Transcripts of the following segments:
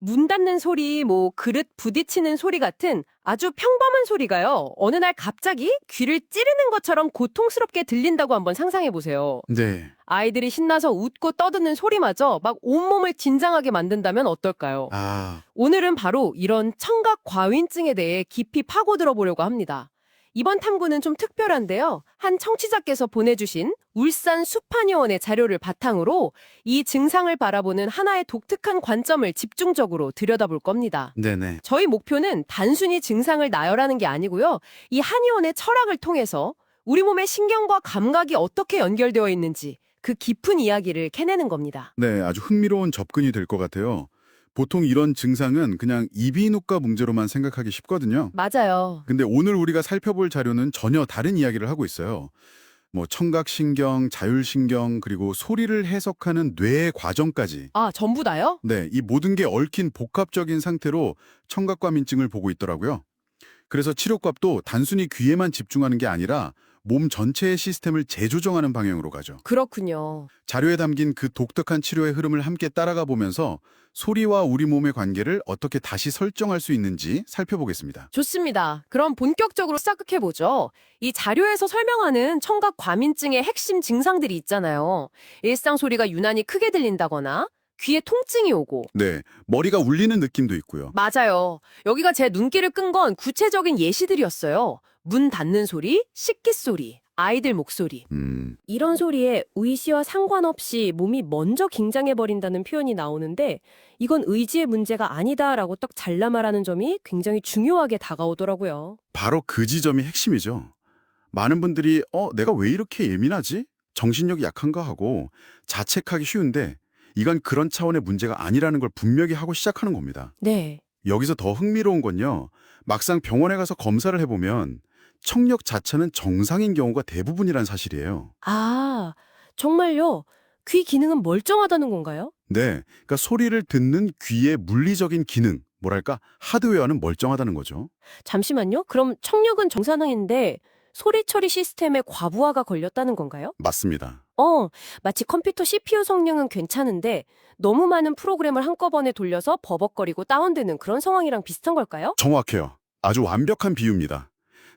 문 닫는 소리, 뭐 그릇 부딪히는 소리 같은 아주 평범한 소리가요. 어느 날 갑자기 귀를 찌르는 것처럼 고통스럽게 들린다고 한번 상상해 보세요. 네. 아이들이 신나서 웃고 떠드는 소리마저 막 온몸을 긴장하게 만든다면 어떨까요? 아, 오늘은 바로 이런 청각 과윈증에 대해 깊이 파고들어 보려고 합니다. 이번 탐구는 좀 특별한데요. 한 청취자께서 보내주신 울산 수판의원의 자료를 바탕으로 이 증상을 바라보는 하나의 독특한 관점을 집중적으로 들여다볼 겁니다. 네네. 저희 목표는 단순히 증상을 나열하는 게 아니고요. 이 한의원의 철학을 통해서 우리 몸의 신경과 감각이 어떻게 연결되어 있는지 그 깊은 이야기를 캐내는 겁니다. 네, 아주 흥미로운 접근이 될 것 같아요. 보통 이런 증상은 그냥 이비인후과 문제로만 생각하기 쉽거든요. 맞아요. 근데 오늘 우리가 살펴볼 자료는 전혀 다른 이야기를 하고 있어요. 뭐 청각신경, 자율신경, 그리고 소리를 해석하는 뇌의 과정까지. 아, 전부 다요? 네, 이 모든 게 얽힌 복합적인 상태로 청각과민증을 보고 있더라고요. 그래서 치료값도 단순히 귀에만 집중하는 게 아니라 몸 전체의 시스템을 재조정하는 방향으로 가죠. 그렇군요. 자료에 담긴 그 독특한 치료의 흐름을 함께 따라가 보면서 소리와 우리 몸의 관계를 어떻게 다시 설정할 수 있는지 살펴보겠습니다. 좋습니다. 그럼 본격적으로 시작해 보죠. 이 자료에서 설명하는 청각 과민증의 핵심 증상들이 있잖아요. 일상 소리가 유난히 크게 들린다거나 귀에 통증이 오고 네, 머리가 울리는 느낌도 있고요. 맞아요. 여기가 제 눈길을 끈 건 구체적인 예시들이었어요. 문 닫는 소리, 씻기 소리, 아이들 목소리. 음, 이런 소리에 의시와 상관없이 몸이 먼저 긴장해버린다는 표현이 나오는데 이건 의지의 문제가 아니다라고 딱 잘라 말하는 점이 굉장히 중요하게 다가오더라고요. 바로 그 지점이 핵심이죠. 많은 분들이 어, 내가 왜 이렇게 예민하지? 정신력이 약한가 하고 자책하기 쉬운데 이건 그런 차원의 문제가 아니라는 걸 분명히 하고 시작하는 겁니다. 네. 여기서 더 흥미로운 건요. 막상 병원에 가서 검사를 해보면 청력 자체는 정상인 경우가 대부분이란 사실이에요. 아, 정말요? 귀 기능은 멀쩡하다는 건가요? 네, 그러니까 소리를 듣는 귀의 물리적인 기능, 뭐랄까 하드웨어는 멀쩡하다는 거죠. 잠시만요. 그럼 청력은 정상인데 소리 처리 시스템에 과부하가 걸렸다는 건가요? 맞습니다. 어, 마치 컴퓨터 CPU 성능은 괜찮은데 너무 많은 프로그램을 한꺼번에 돌려서 버벅거리고 다운되는 그런 상황이랑 비슷한 걸까요? 정확해요. 아주 완벽한 비유입니다.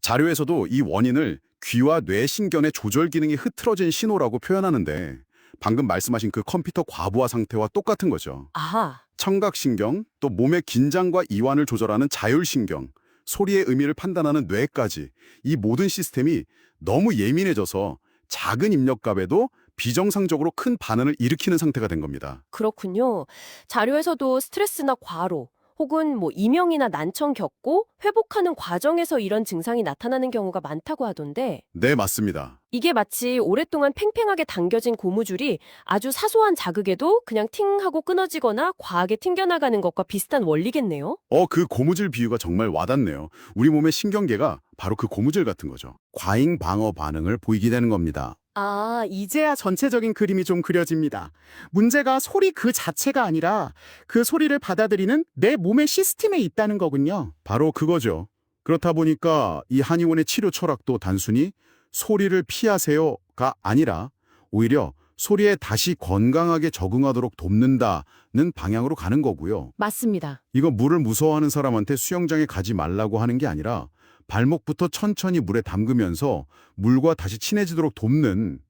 자료에서도 이 원인을 귀와 뇌신경의 조절 기능이 흐트러진 신호라고 표현하는데 방금 말씀하신 그 컴퓨터 과부하 상태와 똑같은 거죠. 아하, 청각신경, 또 몸의 긴장과 이완을 조절하는 자율신경, 소리의 의미를 판단하는 뇌까지 이 모든 시스템이 너무 예민해져서 작은 입력값에도 비정상적으로 큰 반응을 일으키는 상태가 된 겁니다. 그렇군요. 자료에서도 스트레스나 과로 혹은 뭐 이명이나 난청 겪고 회복하는 과정에서 이런 증상이 나타나는 경우가 많다고 하던데 네, 맞습니다. 이게 마치 오랫동안 팽팽하게 당겨진 고무줄이 아주 사소한 자극에도 그냥 팅 하고 끊어지거나 과하게 튕겨나가는 것과 비슷한 원리겠네요. 어, 그 고무줄 비유가 정말 와닿네요. 우리 몸의 신경계가 바로 그 고무줄 같은 거죠. 과잉 방어 반응을 보이게 되는 겁니다. 아, 이제야 전체적인 그림이 좀 그려집니다. 문제가 소리 그 자체가 아니라 그 소리를 받아들이는 내 몸의 시스템에 있다는 거군요. 바로 그거죠. 그렇다 보니까 이 한의원의 치료 철학도 단순히 소리를 피하세요가 아니라 오히려 소리에 다시 건강하게 적응하도록 돕는다는 방향으로 가는 거고요. 맞습니다. 이거 물을 무서워하는 사람한테 수영장에 가지 말라고 하는 게 아니라 발목부터 천천히 물에 담그면서 물과 다시 친해지도록 돕는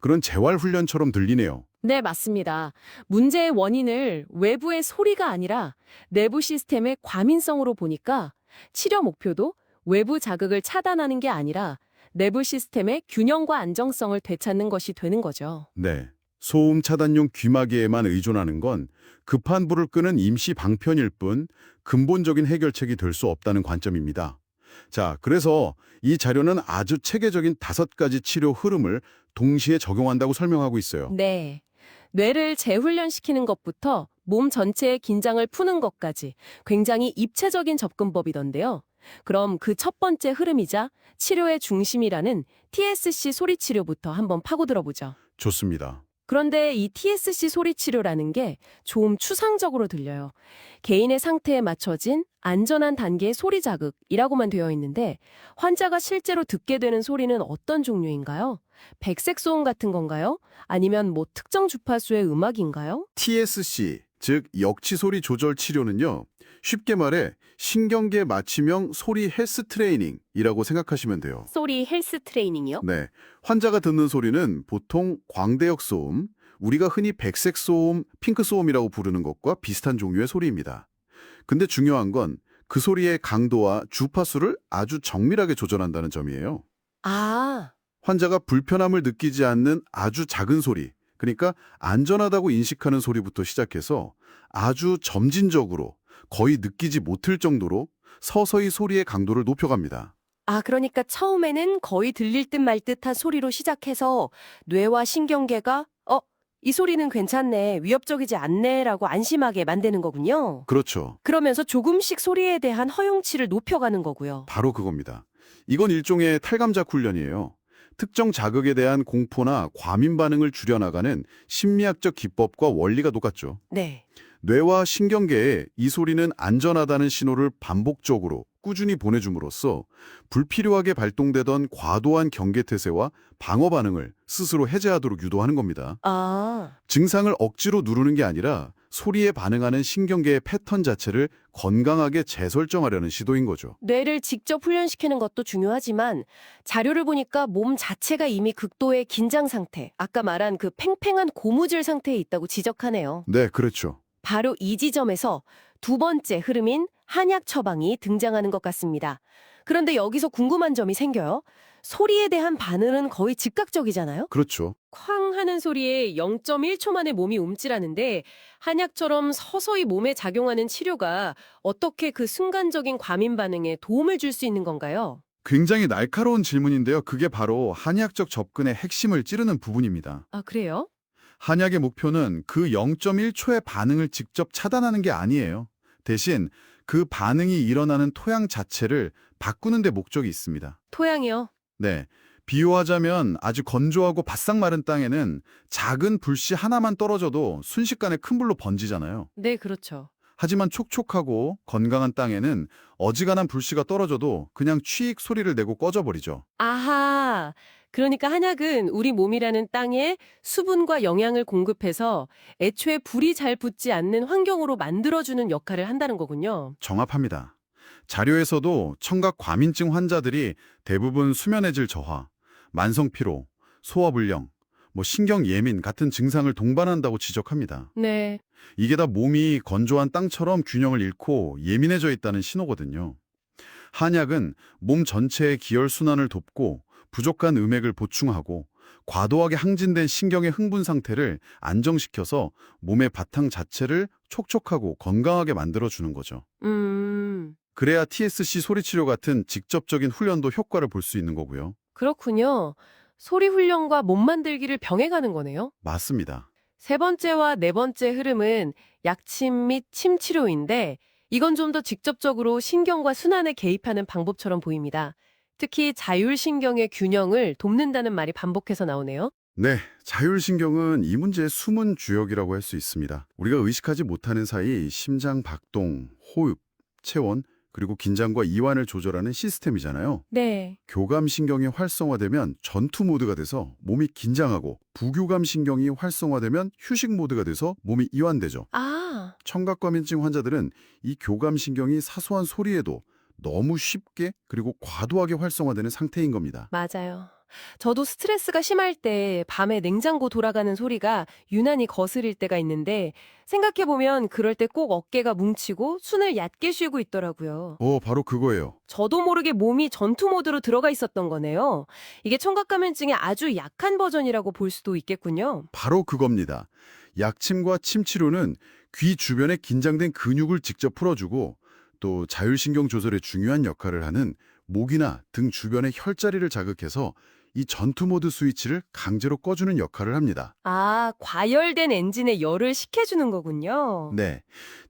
그런 재활 훈련처럼 들리네요. 네, 맞습니다. 문제의 원인을 외부의 소리가 아니라 내부 시스템의 과민성으로 보니까 치료 목표도 외부 자극을 차단하는 게 아니라 내부 시스템의 균형과 안정성을 되찾는 것이 되는 거죠. 네. 소음 차단용 귀마개에만 의존하는 건 급한 불을 끄는 임시 방편일 뿐 근본적인 해결책이 될 수 없다는 관점입니다. 자, 그래서 이 자료는 아주 체계적인 다섯 가지 치료 흐름을 동시에 적용한다고 설명하고 있어요. 네. 뇌를 재훈련시키는 것부터 몸 전체의 긴장을 푸는 것까지 굉장히 입체적인 접근법이던데요. 그럼 그 첫 번째 흐름이자 치료의 중심이라는 TSC 소리 치료부터 한번 파고 들어 보죠. 좋습니다. 그런데 이 TSC 소리 치료라는 게 좀 추상적으로 들려요. 개인의 상태에 맞춰진 안전한 단계의 소리 자극이라고만 되어 있는데 환자가 실제로 듣게 되는 소리는 어떤 종류인가요? 백색 소음 같은 건가요? 아니면 뭐 특정 주파수의 음악인가요? TSC, 즉 역치 소리 조절 치료는요. 쉽게 말해 신경계 맞춤형 소리 헬스 트레이닝이라고 생각하시면 돼요. 소리 헬스 트레이닝이요? 네. 환자가 듣는 소리는 보통 광대역 소음, 우리가 흔히 백색 소음, 핑크 소음이라고 부르는 것과 비슷한 종류의 소리입니다. 근데 중요한 건 그 소리의 강도와 주파수를 아주 정밀하게 조절한다는 점이에요. 아, 환자가 불편함을 느끼지 않는 아주 작은 소리, 그러니까 안전하다고 인식하는 소리부터 시작해서 아주 점진적으로 거의 느끼지 못할 정도로 서서히 소리의 강도를 높여갑니다. 아, 그러니까 처음에는 거의 들릴 듯 말 듯한 소리로 시작해서 뇌와 신경계가 어, 이 소리는 괜찮네, 위협적이지 않네라고 안심하게 만드는 거군요. 그렇죠. 그러면서 조금씩 소리에 대한 허용치를 높여가는 거고요. 바로 그겁니다. 이건 일종의 탈감작 훈련이에요. 특정 자극에 대한 공포나 과민 반응을 줄여나가는 심리학적 기법과 원리가 똑같죠. 네. 뇌와 신경계에 이 소리는 안전하다는 신호를 반복적으로 꾸준히 보내줌으로써 불필요하게 발동되던 과도한 경계태세와 방어 반응을 스스로 해제하도록 유도하는 겁니다. 아, 증상을 억지로 누르는 게 아니라 소리에 반응하는 신경계의 패턴 자체를 건강하게 재설정하려는 시도인 거죠. 뇌를 직접 훈련시키는 것도 중요하지만 자료를 보니까 몸 자체가 이미 극도의 긴장 상태, 아까 말한 그 팽팽한 고무줄 상태에 있다고 지적하네요. 네, 그렇죠. 바로 이 지점에서 두 번째 흐름인 한약 처방이 등장하는 것 같습니다. 그런데 여기서 궁금한 점이 생겨요. 소리에 대한 반응은 거의 즉각적이잖아요? 그렇죠. 쾅 하는 소리에 0.1초 만에 몸이 움찔하는데 한약처럼 서서히 몸에 작용하는 치료가 어떻게 그 순간적인 과민 반응에 도움을 줄 수 있는 건가요? 굉장히 날카로운 질문인데요. 그게 바로 한의학적 접근의 핵심을 찌르는 부분입니다. 아, 그래요? 한약의 목표는 그 0.1초의 반응을 직접 차단하는 게 아니에요. 대신 그 반응이 일어나는 토양 자체를 바꾸는 데 목적이 있습니다. 토양이요? 네. 비유하자면 아주 건조하고 바싹 마른 땅에는 작은 불씨 하나만 떨어져도 순식간에 큰 불로 번지잖아요. 네, 그렇죠. 하지만 촉촉하고 건강한 땅에는 어지간한 불씨가 떨어져도 그냥 취익 소리를 내고 꺼져버리죠. 아하. 그러니까 한약은 우리 몸이라는 땅에 수분과 영양을 공급해서 애초에 불이 잘 붙지 않는 환경으로 만들어주는 역할을 한다는 거군요. 정합합니다. 자료에서도 청각 과민증 환자들이 대부분 수면의 질 저하, 만성 피로, 소화 불량, 뭐 신경 예민 같은 증상을 동반한다고 지적합니다. 네. 이게 다 몸이 건조한 땅처럼 균형을 잃고 예민해져 있다는 신호거든요. 한약은 몸 전체의 기혈 순환을 돕고 부족한 음액을 보충하고 과도하게 항진된 신경의 흥분 상태를 안정시켜서 몸의 바탕 자체를 촉촉하고 건강하게 만들어주는 거죠. 음. 그래야 TSC 소리치료 같은 직접적인 훈련도 효과를 볼 수 있는 거고요. 그렇군요. 소리 훈련과 몸 만들기를 병행하는 거네요. 맞습니다. 세 번째와 네 번째 흐름은 약침 및 침 치료인데 이건 좀 더 직접적으로 신경과 순환에 개입하는 방법처럼 보입니다. 특히 자율신경의 균형을 돕는다는 말이 반복해서 나오네요. 네, 자율신경은 이 문제의 숨은 주역이라고 할 수 있습니다. 우리가 의식하지 못하는 사이 심장 박동, 호흡, 체온, 그리고 긴장과 이완을 조절하는 시스템이잖아요. 네. 교감 신경이 활성화되면 전투 모드가 돼서 몸이 긴장하고 부교감 신경이 활성화되면 휴식 모드가 돼서 몸이 이완되죠. 아, 청각과민증 환자들은 이 교감 신경이 사소한 소리에도 너무 쉽게 그리고 과도하게 활성화되는 상태인 겁니다. 맞아요. 저도 스트레스가 심할 때 밤에 냉장고 돌아가는 소리가 유난히 거스릴 때가 있는데 생각해보면 그럴 때 꼭 어깨가 뭉치고 숨을 얕게 쉬고 있더라고요. 어, 바로 그거예요. 저도 모르게 몸이 전투 모드로 들어가 있었던 거네요. 이게 청각감염증의 아주 약한 버전이라고 볼 수도 있겠군요. 바로 그겁니다. 약침과 침치료는 귀 주변에 긴장된 근육을 직접 풀어주고 또 자율신경 조절에 중요한 역할을 하는 목이나 등 주변의 혈자리를 자극해서 이 전투 모드 스위치를 강제로 꺼주는 역할을 합니다. 아, 과열된 엔진에 열을 식혀주는 거군요. 네.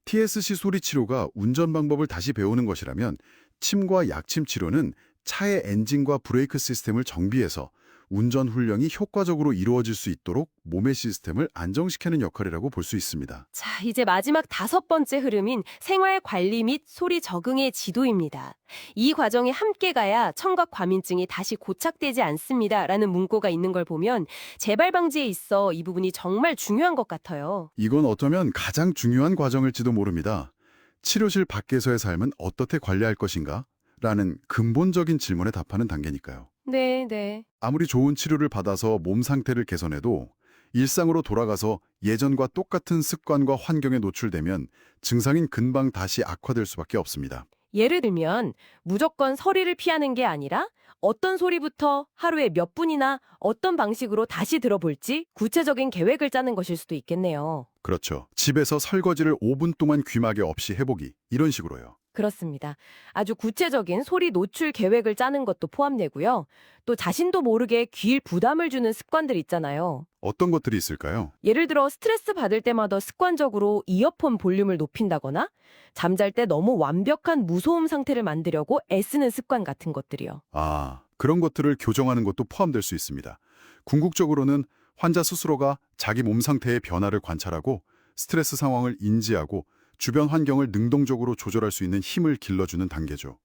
TSC 소리 치료가 운전 방법을 다시 배우는 것이라면 침과 약침 치료는 차의 엔진과 브레이크 시스템을 정비해서 운전 훈련이 효과적으로 이루어질 수 있도록 몸의 시스템을 안정시키는 역할이라고 볼 수 있습니다. 자, 이제 마지막 다섯 번째 흐름인 생활 관리 및 소리 적응의 지도입니다. 이 과정이 함께 가야 청각 과민증이 다시 고착되지 않습니다. 라는 문구가 있는 걸 보면 재발 방지에 있어 이 부분이 정말 중요한 것 같아요. 이건 어쩌면 가장 중요한 과정일지도 모릅니다. 치료실 밖에서의 삶은 어떻게 관리할 것인가? 라는 근본적인 질문에 답하는 단계니까요. 네, 네. 아무리 좋은 치료를 받아서 몸 상태를 개선해도 일상으로 돌아가서 예전과 똑같은 습관과 환경에 노출되면 증상인 금방 다시 악화될 수밖에 없습니다. 예를 들면 무조건 소리를 피하는 게 아니라 어떤 소리부터 하루에 몇 분이나 어떤 방식으로 다시 들어볼지 구체적인 계획을 짜는 것일 수도 있겠네요. 그렇죠. 집에서 설거지를 5분 동안 귀마개 없이 해보기. 이런 식으로요. 그렇습니다. 아주 구체적인 소리 노출 계획을 짜는 것도 포함되고요. 또 자신도 모르게 귀일 부담을 주는 습관들 있잖아요. 어떤 것들이 있을까요? 예를 들어 스트레스 받을 때마다 습관적으로 이어폰 볼륨을 높인다거나 잠잘 때 너무 완벽한 무소음 상태를 만들려고 애쓰는 습관 같은 것들이요. 아, 그런 것들을 교정하는 것도 포함될 수 있습니다. 궁극적으로는 환자 스스로가 자기 몸 상태의 변화를 관찰하고 스트레스 상황을 인지하고 주변 환경을 능동적으로 조절할 수 있는 힘을 길러주는 단계죠.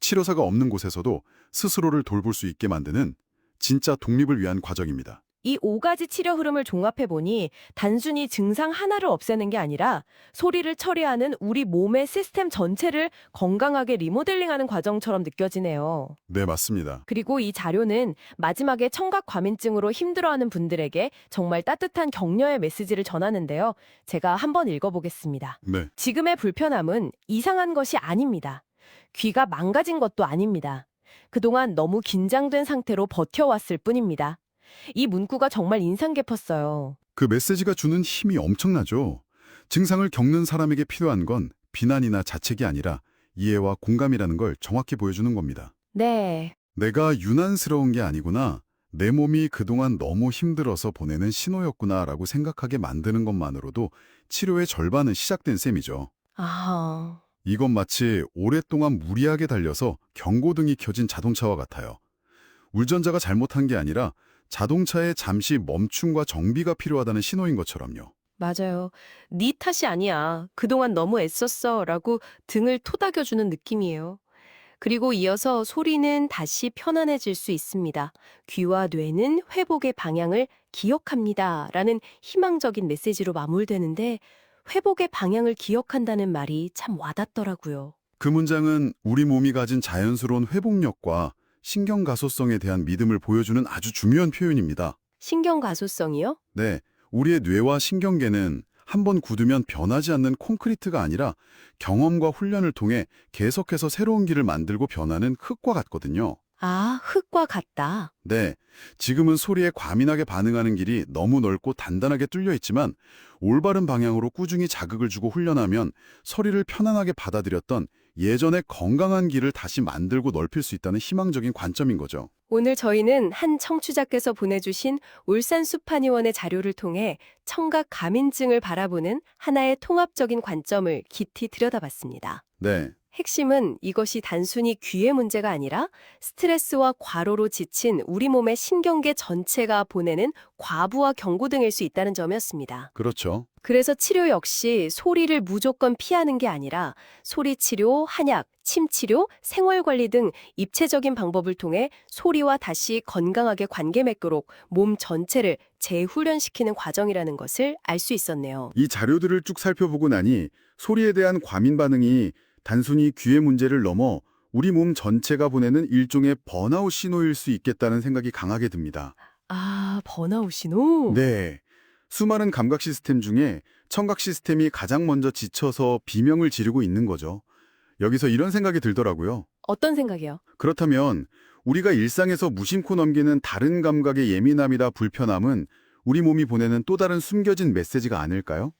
치료사가 없는 곳에서도 스스로를 돌볼 수 있게 만드는 진짜 독립을 위한 과정입니다. 이오 가지 치료 흐름을 종합해 보니 단순히 증상 하나를 없애는 게 아니라 소리를 처리하는 우리 몸의 시스템 전체를 건강하게 리모델링하는 과정처럼 느껴지네요. 네, 맞습니다. 그리고 이 자료는 마지막에 청각 과민증으로 힘들어하는 분들에게 정말 따뜻한 격려의 메시지를 전하는데요. 제가 한번 읽어보겠습니다. 네, 지금의 불편함은 이상한 것이 아닙니다. 귀가 망가진 것도 아닙니다. 그동안 너무 긴장된 상태로 버텨왔을 뿐입니다. 이 문구가 정말 인상 깊었어요. 그 메시지가 주는 힘이 엄청나죠. 증상을 겪는 사람에게 필요한 건 비난이나 자책이 아니라 이해와 공감이라는 걸 정확히 보여주는 겁니다. 네, 내가 유난스러운 게 아니구나. 내 몸이 그동안 너무 힘들어서 보내는 신호였구나 라고 생각하게 만드는 것만으로도 치료의 절반은 시작된 셈이죠. 아, 이건 마치 오랫동안 무리하게 달려서 경고등이 켜진 자동차와 같아요. 운전자가 잘못한 게 아니라 자동차에 잠시 멈춤과 정비가 필요하다는 신호인 것처럼요. 맞아요. 네 탓이 아니야. 그동안 너무 애썼어. 라고 등을 토닥여주는 느낌이에요. 그리고 이어서 소리는 다시 편안해질 수 있습니다. 귀와 뇌는 회복의 방향을 기억합니다. 라는 희망적인 메시지로 마무리되는데 회복의 방향을 기억한다는 말이 참 와닿더라고요. 그 문장은 우리 몸이 가진 자연스러운 회복력과 신경 가소성에 대한 믿음을 보여주는 아주 중요한 표현입니다. 신경 가소성이요? 네, 우리의 뇌와 신경계는 한 번 굳으면 변하지 않는 콘크리트가 아니라 경험과 훈련을 통해 계속해서 새로운 길을 만들고 변하는 흙과 같거든요. 아, 흙과 같다. 네, 지금은 소리에 과민하게 반응하는 길이 너무 넓고 단단하게 뚫려 있지만 올바른 방향으로 꾸준히 자극을 주고 훈련하면 소리를 편안하게 받아들였던 예전의 건강한 길을 다시 만들고 넓힐 수 있다는 희망적인 관점인 거죠. 오늘 저희는 한 청취자께서 보내주신 울산 숲한의원의 자료를 통해 청각 가민증을 바라보는 하나의 통합적인 관점을 깊이 들여다봤습니다. 네, 핵심은 이것이 단순히 귀의 문제가 아니라 스트레스와 과로로 지친 우리 몸의 신경계 전체가 보내는 과부하 경고 등일 수 있다는 점이었습니다. 그렇죠. 그래서 치료 역시 소리를 무조건 피하는 게 아니라 소리 치료, 한약, 침 치료, 생활 관리 등 입체적인 방법을 통해 소리와 다시 건강하게 관계 맺도록 몸 전체를 재훈련시키는 과정이라는 것을 알 수 있었네요. 이 자료들을 쭉 살펴보고 나니 소리에 대한 과민 반응이 단순히 귀의 문제를 넘어 우리 몸 전체가 보내는 일종의 번아웃 신호일 수 있겠다는 생각이 강하게 듭니다. 아, 번아웃 신호? 네. 수많은 감각 시스템 중에 청각 시스템이 가장 먼저 지쳐서 비명을 지르고 있는 거죠. 여기서 이런 생각이 들더라고요. 어떤 생각이요? 그렇다면 우리가 일상에서 무심코 넘기는 다른 감각의 예민함이나 불편함은 우리 몸이 보내는 또 다른 숨겨진 메시지가 아닐까요?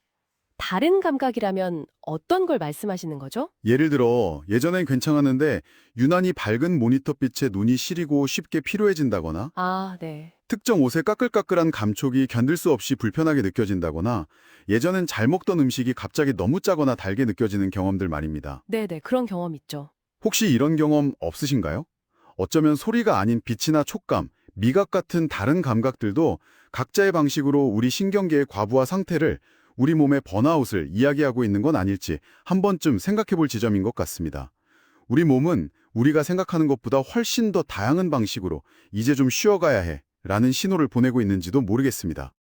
다른 감각이라면 어떤 걸 말씀하시는 거죠? 예를 들어 예전엔 괜찮았는데 유난히 밝은 모니터 빛에 눈이 시리고 쉽게 피로해진다거나 아, 네. 특정 옷의 까끌까끌한 감촉이 견딜 수 없이 불편하게 느껴진다거나 예전엔 잘 먹던 음식이 갑자기 너무 짜거나 달게 느껴지는 경험들 말입니다. 네네, 그런 경험 있죠. 혹시 이런 경험 없으신가요? 어쩌면 소리가 아닌 빛이나 촉감, 미각 같은 다른 감각들도 각자의 방식으로 우리 신경계의 과부하 상태를 우리 몸의 번아웃을 이야기하고 있는 건 아닐지 한 번쯤 생각해 볼 지점인 것 같습니다. 우리 몸은 우리가 생각하는 것보다 훨씬 더 다양한 방식으로 이제 좀 쉬어가야 해 라는 신호를 보내고 있는지도 모르겠습니다.